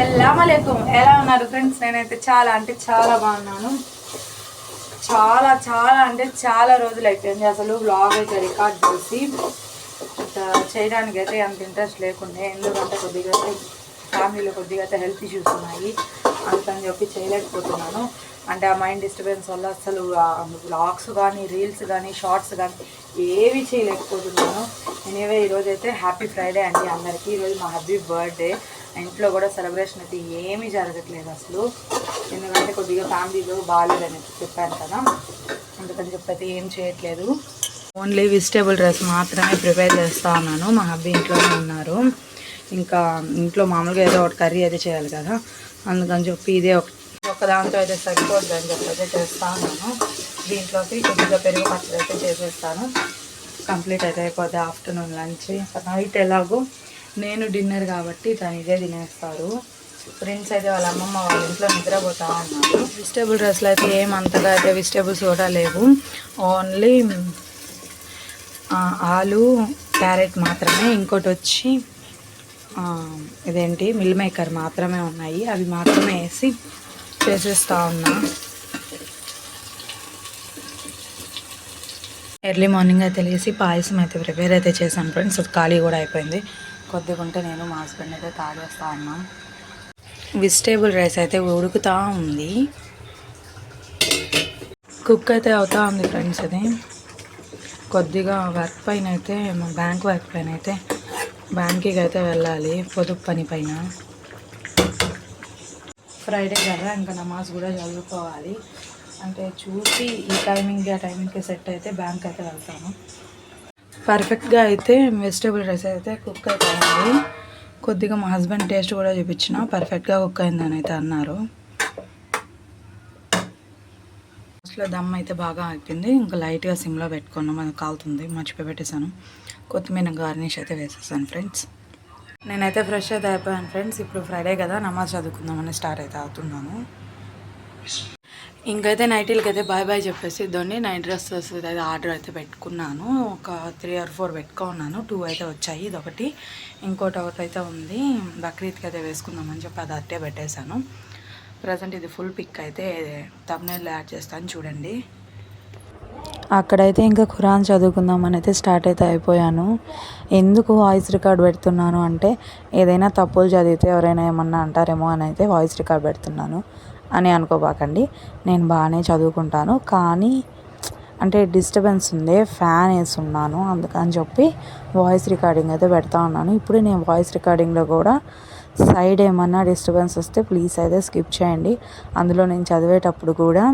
అస్సలం ఎలా ఉన్నారు ఫ్రెండ్స్? నేనైతే చాలా అంటే చాలా బాగున్నాను. చాలా చాలా అంటే చాలా రోజులు అయిపోయింది. అసలు బ్లాగ్ అయితే రికార్డ్ చేసి చేయడానికి అయితే అంత ఇంట్రెస్ట్ లేకుండే. ఎందుకంటే కొద్దిగా ఫ్యామిలీలో కొద్దిగా అయితే హెల్త్ ఇష్యూస్ ఉన్నాయి. అందుకని చెప్పి చేయలేకపోతున్నాను. అంటే ఆ మైండ్ డిస్టర్బెన్స్ వల్ల అసలు బ్లాగ్స్ కానీ రీల్స్ కానీ షార్ట్స్ కానీ ఏవి చేయలేకపోతున్నాను. ఎనీవే ఈరోజు అయితే హ్యాపీ ఫ్రైడే అండి అందరికీ. ఈరోజు మా హ్యాపీ బర్త్డే ఇంట్లో కూడా సెలబ్రేషన్ అయితే ఏమీ జరగట్లేదు అసలు. ఎందుకంటే కొద్దిగా ఫ్యామిలీలో బాగాలేదని చెప్పాను కదా. అందుకని చెప్పి ఏం చేయట్లేదు. ఓన్లీ వెజిటేబుల్ రైస్ మాత్రమే ప్రిపేర్ చేస్తా ఉన్నాను. మా హబ్బీ ఇంట్లోనే ఉన్నారు. ఇంకా ఇంట్లో మామూలుగా ఏదో ఒకటి కర్రీ అయితే చేయాలి కదా. అందుకని చెప్పి ఇదే ఒక ఒక దాంతో అయితే సరిపోద్ది అని చెప్పి అయితే ఉన్నాను. దీంట్లోకి కొద్దిగా పెరుగు పచ్చడి అయితే చేసేస్తాను. కంప్లీట్ అయితే అయిపోద్ది ఆఫ్టర్నూన్ లంచ్. నైట్ ఎలాగో నేను డిన్నర్ కాబట్టి తను ఇదే తినేస్తారు. ఫ్రెండ్స్ అయితే వాళ్ళ అమ్మమ్మ వాళ్ళ ఇంట్లో నిద్రపోతా ఉన్నారు. వెజిటేబుల్ రైస్లో అయితే ఏం అంతగా అయితే వెజిటేబుల్స్ కూడా లేవు. ఓన్లీ ఆలు క్యారెట్ మాత్రమే. ఇంకోటి వచ్చి ఇదేంటి? మిల్ మేకర్ మాత్రమే ఉన్నాయి. అవి మాత్రమే వేసి చేసేస్తా ఉన్నా. ఎర్లీ మార్నింగ్ అయితే లేసి పాయసం అయితే ప్రిపేర్ అయితే చేశాను. ఫ్రెండ్స్ అది ఖాళీ కూడా అయిపోయింది. కొద్దిగా ఉంటే నేను మా హస్బెండ్ అయితే తాగేస్తా ఉన్నాం వెజిటేబుల్ రైస్ అయితే ఉడుకుతా ఉంది. కుక్ అయితే అవుతా ఉంది ఫ్రెండ్స్ అది. కొద్దిగా వర్క్ పైన అయితే మా బ్యాంక్ వర్క్ పైన అయితే బ్యాంక్కి అయితే వెళ్ళాలి పొదుపు పని పైన. ఫ్రైడే కదా ఇంకా నమాజ్ కూడా చదువుకోవాలి. అంటే చూసి ఈ టైమింగ్కి ఆ టైమింగ్కి సెట్ అయితే బ్యాంక్ అయితే వెళ్తాను పర్ఫెక్ట్గా అయితే వెజిటేబుల్ రైస్ అయితే కుక్ అయిపోయింది. కొద్దిగా మా హస్బెండ్ టేస్ట్ కూడా చూపించిన. పర్ఫెక్ట్గా కుక్ అయిందని అయితే అన్నారు. ఫస్ట్లో దమ్ అయితే బాగా అయిపోయింది ఇంకా లైట్గా సిమ్లో పెట్టుకున్నాం. అది కాలుతుంది. మర్చిపోయి పెట్టేశాను కొత్తిమీర గార్నిష్ అయితే వేసేసాను ఫ్రెండ్స్. నేనైతే ఫ్రెష్ అయితే అయిపోయాను ఫ్రెండ్స్. ఇప్పుడు ఫ్రైడే కదా. నమాజ్ చదువుకుందామని స్టార్ట్ అయితే అవుతున్నాను. ఇంకైతే నైటీలకి అయితే బాయ్ బాయ్ చెప్పేసి ఇద్దండి నైట్ డ్రెస్సెస్ అయితే ఆర్డర్ అయితే పెట్టుకున్నాను. ఒక త్రీ ఆర్ ఫోర్ పెట్టుకున్నాను టూ అయితే వచ్చాయి. ఇదొకటి. ఇంకోటి ఒకటి అయితే ఉంది. బక్రీద్కి అయితే వేసుకుందామని చెప్పి అది అట్టే పెట్టేశాను. ప్రజెంట్ ఇది ఫుల్ పిక్ అయితే తమ్నేల్ యాడ్ చేస్తాను చూడండి. అక్కడైతే ఇంకా ఖురాన్ చదువుకుందామని అయితే స్టార్ట్ అయితే అయిపోయాను. ఎందుకు వాయిస్ రికార్డ్ పెడుతున్నాను అంటే ఏదైనా తప్పులు చదివితే ఎవరైనా ఏమన్నా అంటారేమో అని అయితే వాయిస్ రికార్డ్ పెడుతున్నాను. అని అనుకోబాకండి. నేను బాగానే చదువుకుంటాను. కానీ అంటే డిస్టర్బెన్స్ ఉంది ఫ్యాన్ వేసున్నాను అందుకని చెప్పి వాయిస్ రికార్డింగ్ అయితే పెడతా ఉన్నాను. ఇప్పుడు నేను వాయిస్ రికార్డింగ్లో కూడా సైడ్ ఏమన్నా డిస్టర్బెన్స్ వస్తే ప్లీజ్ అయితే స్కిప్ చేయండి. అందులో నేను చదివేటప్పుడు కూడా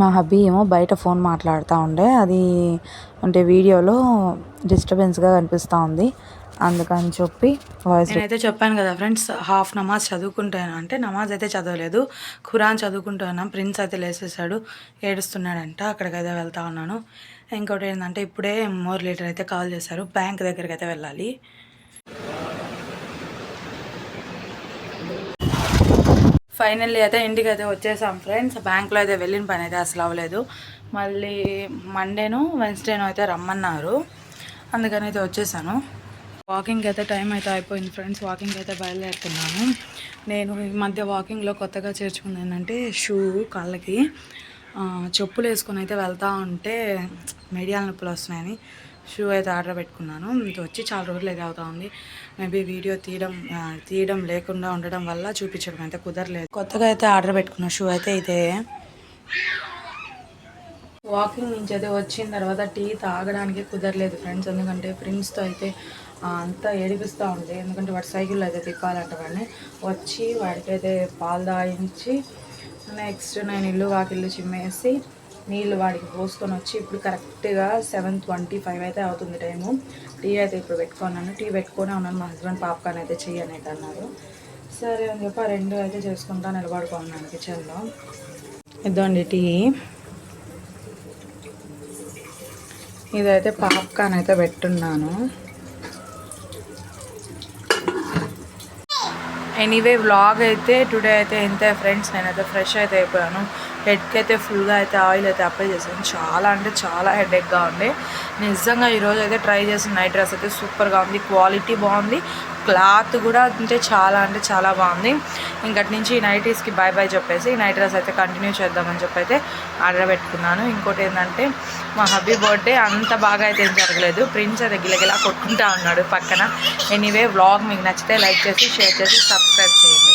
మా హబ్బీ ఏమో బయట ఫోన్ మాట్లాడుతూ ఉండే. అది అంటే వీడియోలో డిస్టర్బెన్స్గా కనిపిస్తూ ఉంది. అందుకని చెప్పి వాయిస్ నేనైతే చెప్పాను కదా ఫ్రెండ్స్ హాఫ్ నమాజ్ చదువుకుంటాను అంటే నమాజ్ అయితే చదవలేదు. ఖురాన్ చదువుకుంటున్నాం ప్రిన్స్ అయితే లేసేసాడు ఏడుస్తున్నాడంట. అక్కడికైతే వెళ్తా ఉన్నాను. ఇంకోటి ఏంటంటే ఇప్పుడే మోర్ లీటర్ అయితే కాల్ చేశారు. బ్యాంక్ దగ్గరికి అయితే వెళ్ళాలి. ఫైనల్లీ అయితే ఇంటికి అయితే వచ్చేసాం ఫ్రెండ్స్. బ్యాంక్లో అయితే వెళ్ళిన పని అయితే అసలు అవ్వలేదు. మళ్ళీ మండేను వెన్స్డేను అయితే రమ్మన్నారు. అందుకని అయితే వచ్చేసాను. వాకింగ్ అయితే టైం అయితే అయిపోయింది ఫ్రెండ్స్. వాకింగ్ అయితే బయలుదేరుతున్నాను. నేను ఈ మధ్య వాకింగ్లో కొత్తగా చేర్చుకుంది ఏంటంటే షూ కాళ్ళకి. చెప్పులు వేసుకొని అయితే వెళ్తూ ఉంటే మెడియాల నొప్పులు వస్తున్నాయని. షూ అయితే ఆర్డర్ పెట్టుకున్నాను. ఇది వచ్చి చాలా రోజులు అయితే అవుతా ఉంది. మేబీ వీడియో తీయడం తీయడం లేకుండా ఉండడం వల్ల చూపించడం అయితే కుదరలేదు. కొత్తగా అయితే ఆర్డర్ పెట్టుకున్న షూ అయితే ఇదే. వాకింగ్ నుంచి అయితే వచ్చిన తర్వాత టీ తాగడానికి కుదరలేదు ఫ్రెండ్స్. ఎందుకంటే ఫ్రెండ్స్తో అయితే అంతా ఏడిపిస్తూ ఉంది. ఎందుకంటే వాడు సైకిల్లో అయితే తిప్పాలంట వాడిని. వచ్చి వాడికి అయితే పాలు తాగించి నెక్స్ట్ నేను ఇల్లు వాకిల్లు చిమ్మేసి నీళ్ళు వాడికి పోసుకొని వచ్చి ఇప్పుడు కరెక్ట్గా సెవెన్ ట్వంటీ ఫైవ్ అయితే అవుతుంది టైము. టీ అయితే ఇప్పుడు పెట్టుకున్నాను. టీ పెట్టుకొని ఉన్నాను మా హస్బెండ్ పాప్కార్న్ అయితే చెయ్యని అయితే అన్నారు. సరే అని చెప్పి రెండు అయితే చేసుకుంటా నిలబడుకున్నాను కిచెన్లో. ఇదండి టీ. ఇదైతే పాప్కార్న్ అయితే పెట్టున్నాను. ఎనీవే వ్లాగ్ అయితే టుడే అయితే ఇంతే ఫ్రెండ్స్ నేనైతే ఫ్రెష్ అయితే అయిపోయాను. హెడ్కి అయితే ఫుల్గా అయితే ఆయిల్ అయితే అప్లై చేశాను. చాలా అంటే చాలా హెడేక్గా ఉంది. నిజంగా ఈరోజు అయితే ట్రై చేసిన నైట్ డ్రెస్ అయితే సూపర్గా ఉంది. క్వాలిటీ బాగుంది. క్లాత్ కూడా అంటే చాలా అంటే చాలా బాగుంది. ఇంకటి నుంచి ఈ నైటీస్కి బాయ్ బాయ్ చెప్పేసి ఈ నైట్ డ్రెస్ అయితే కంటిన్యూ చేద్దామని చెప్పి అయితే ఆర్డర్ పెట్టుకున్నాను. ఇంకోటి ఏంటంటే మా హబ్బీ బర్త్డే అంత బాగా అయితే ఏం జరగలేదు. ప్రిన్స్ అయితే గిలగిలా కొట్టుకుంటా ఉన్నాడు పక్కన. ఎనీవే వ్లాగ్ మీకు నచ్చితే లైక్ చేసి షేర్ చేసి సబ్స్క్రైబ్ చేయండి.